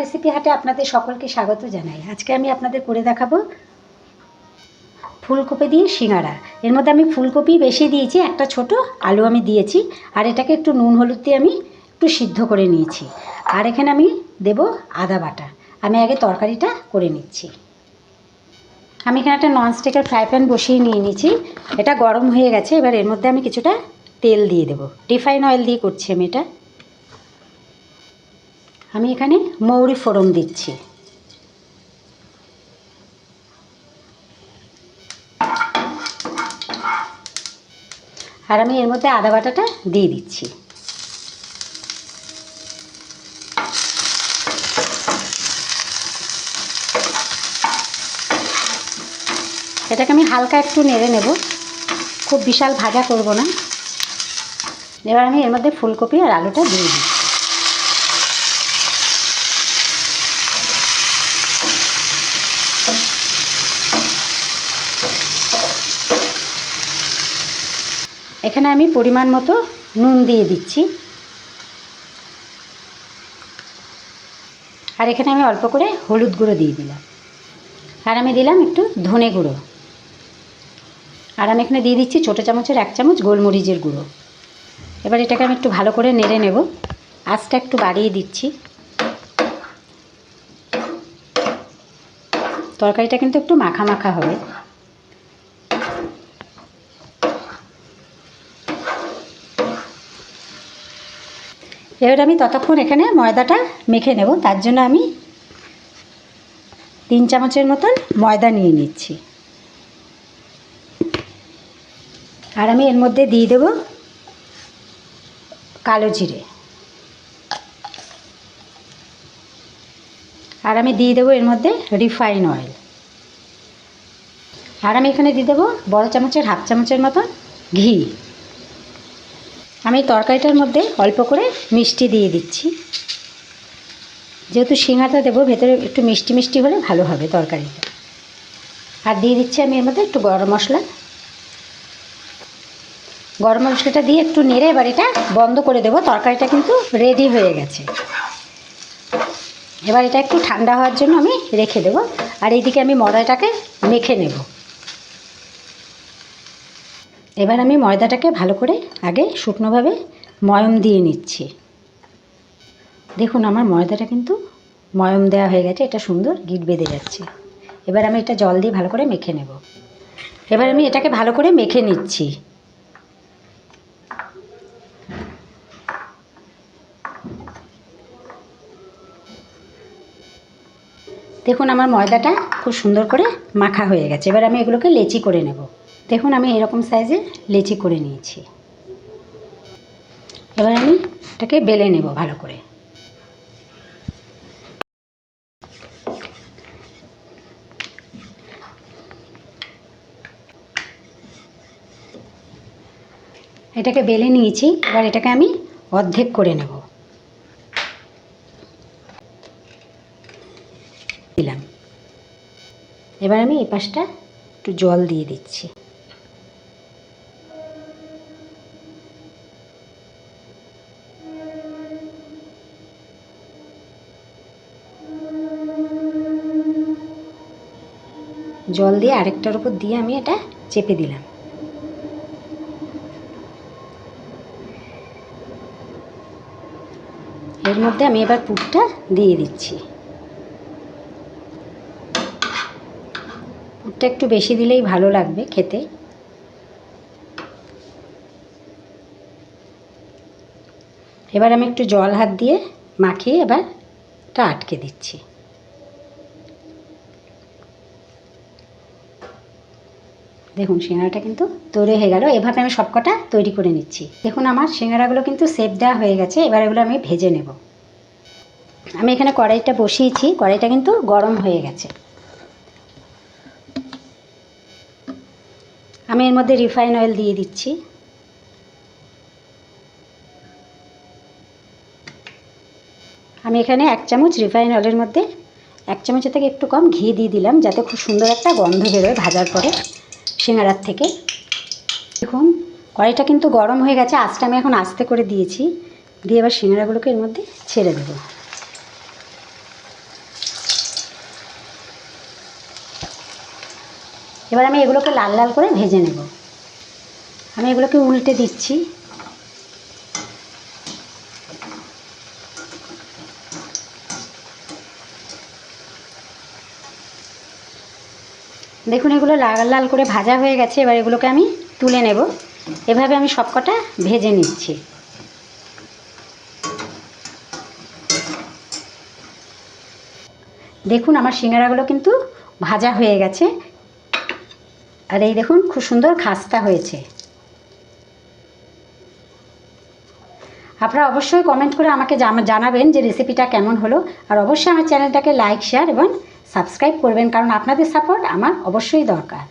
Recipe হাটে আপনাদের সকলকে স্বাগত জানাই। আজকে আমি আপনাদের করে দেখাবো ফুলকপি দিয়ে সিঙ্গারা। এর মধ্যে আমি ফুলকপি বেশি দিয়েছি, একটা ছোট আলু আমি দিয়েছি, আর এটাকে একটু নুন হলুদ দিয়ে আমি একটু সিদ্ধ করে নিয়েছি। আর এখানে আমি দেব আদা বাটা। আমি আগে তরকারিটা করে নিচ্ছি। আমি এখানে একটা ননস্টিকের ফ্রাই প্যান বসিয়ে নিয়ে নিয়েছি। এটা গরম হয়ে গেছে, এবার এর মধ্যে আমি কিছুটা তেল দিয়ে দেবো। রিফাইন অয়েল দিয়ে করছি আমি এটা। আমি এখানে মৌরি ফোড়ন দিচ্ছি। আর আমি এর মধ্যে আদা বাটাটা দিয়ে দিচ্ছি। এটাকে আমি হালকা একটু নেড়ে নেব। খুব বিশাল ভাজা করব না। এবার আমি এর মধ্যে ফুলকপি আর আলুটা দিয়ে দিই এখানে আমি পরিমাণ মতো নুন দিয়ে দিচ্ছি। আর এখানে আমি অল্প করে হলুদ গুঁড়ো দিয়ে দিলাম। আর আমি দিলাম একটু ধনে গুঁড়ো। আর আমি এখানে দিয়ে দিচ্ছি ছোটো চামচের এক চামচ গোলমরিচের গুঁড়ো। এবার এটাকে আমি একটু ভালো করে নেড়ে নেব। আঁচটা একটু বাড়িয়ে দিচ্ছি। তরকারিটা কিন্তু একটু মাখা মাখা হবে। এবার আমি ততক্ষণ এখানে ময়দাটা মেখে নেব। তার জন্য আমি তিন চামচের মতন ময়দা নিয়ে নিচ্ছি। আর আমি এর মধ্যে দিয়ে দেব কালো জিরে। আর আমি দিয়ে দেবো এর মধ্যে রিফাইন অয়েল। আর আমি এখানে দিয়ে দেবো বড় চামচের, হাফ চামচের মতন ঘি। আমি তরকারিটার মধ্যে অল্প করে মিষ্টি দিয়ে দিচ্ছি। যেহেতু সিঙ্গাটা দেবো, ভেতরে একটু মিষ্টি মিষ্টি হলে ভালো হবে তরকারিটা। আর দিয়ে দিচ্ছি আমি এর মধ্যে একটু গরম মশলা। গরম মশলাটা দিয়ে একটু নেড়ে এবার এটা বন্ধ করে দেবো। তরকারিটা কিন্তু রেডি হয়ে গেছে। এবার এটা একটু ঠান্ডা হওয়ার জন্য আমি রেখে দেবো। আর এইদিকে আমি ময়দাটাকে মেখে নেব। এবার আমি ময়দাটাকে ভালো করে আগে শুকনোভাবে ময়ম দিয়ে নিচ্ছি। দেখুন, আমার ময়দাটা কিন্তু ময়ম দেওয়া হয়ে গেছে, এটা সুন্দর গিট বেঁধে যাচ্ছে। এবার আমি এটা জল দিয়ে ভালো করে মেখে নেব। এবার আমি এটাকে ভালো করে মেখে নিচ্ছি। দেখুন, আমার ময়দাটা খুব সুন্দর করে মাখা হয়ে গেছে। এবার আমি এগুলোকে লেচি করে নেব। দেখুন, আমি এরকম সাইজে লেচি করে নিয়েছি। এবার আমি এটাকে বেলে নেব ভালো করে। এটাকে বেলে নিয়েছি, এবার এটাকে আমি অর্ধেক করে নেব। দিলাম। এবার আমি এই পাশটা একটু জল দিয়ে দিচ্ছি। জল দিয়ে আরেকটার উপর দিয়ে আমি এটা চেপে দিলাম। এর মধ্যে আমি এবার পুরটা দিয়ে দিচ্ছি। পুরটা একটু বেশি দিলেই ভালো লাগবে খেতে। এবার আমি একটু জল হাত দিয়ে মাখিয়ে এবার এটা আটকে দিচ্ছি। দেখুন, সিঙ্গারাটা কিন্তু তৈরি হয়ে গেল। এভাবে আমি সবকটা তৈরি করে নিচ্ছি। দেখুন আমার সিঙ্গারাগুলো কিন্তু সেপ দেওয়া হয়ে গেছে, এবার এগুলো আমি ভেজে নেব। আমি এখানে কড়াইটা বসিয়েছি, কড়াইটা কিন্তু গরম হয়ে গেছে। আমি এর মধ্যে রিফাইন অয়েল দিয়ে দিচ্ছি। আমি এখানে এক চামচ রিফাইন অয়েলের মধ্যে, এক চামচের থেকে একটু কম ঘি দিয়ে দিলাম, যাতে খুব সুন্দর একটা গন্ধ বেরোয় ভাজার পরে। সিঙ্গারার থেকে। দেখুন, কড়াইটা কিন্তু গরম হয়ে গেছে আস্তে আমি এখন আস্তে করে দিয়েছি। দিয়ে এবার সিঙ্গারাগুলোকে এর মধ্যে ছেড়ে দেবো। এবার আমি এগুলোকে লাল লাল করে ভেজে নেব। আমি এগুলোকে উল্টে দিচ্ছি। দেখুন, এগুলো লাল লাল করে ভাজা হয়ে গেছে, এবার এগুলোকে আমি তুলে নেব। এভাবে আমি সবকটা ভেজে নিচ্ছি। দেখুন, আমার সিঙ্গারাগুলো কিন্তু ভাজা হয়ে গেছে। আর এই দেখুন, খুব সুন্দর খাস্তা হয়েছে। আপনারা অবশ্যই কমেন্ট করে আমাকে জানা- জানাবেন যে রেসিপিটা কেমন হলো। আর অবশ্যই আমার চ্যানেলটাকে লাইক, শেয়ার এবং সাবস্ক্রাইব করবেন কারণ আপনাদের সাপোর্ট আমার অবশ্যই দরকার।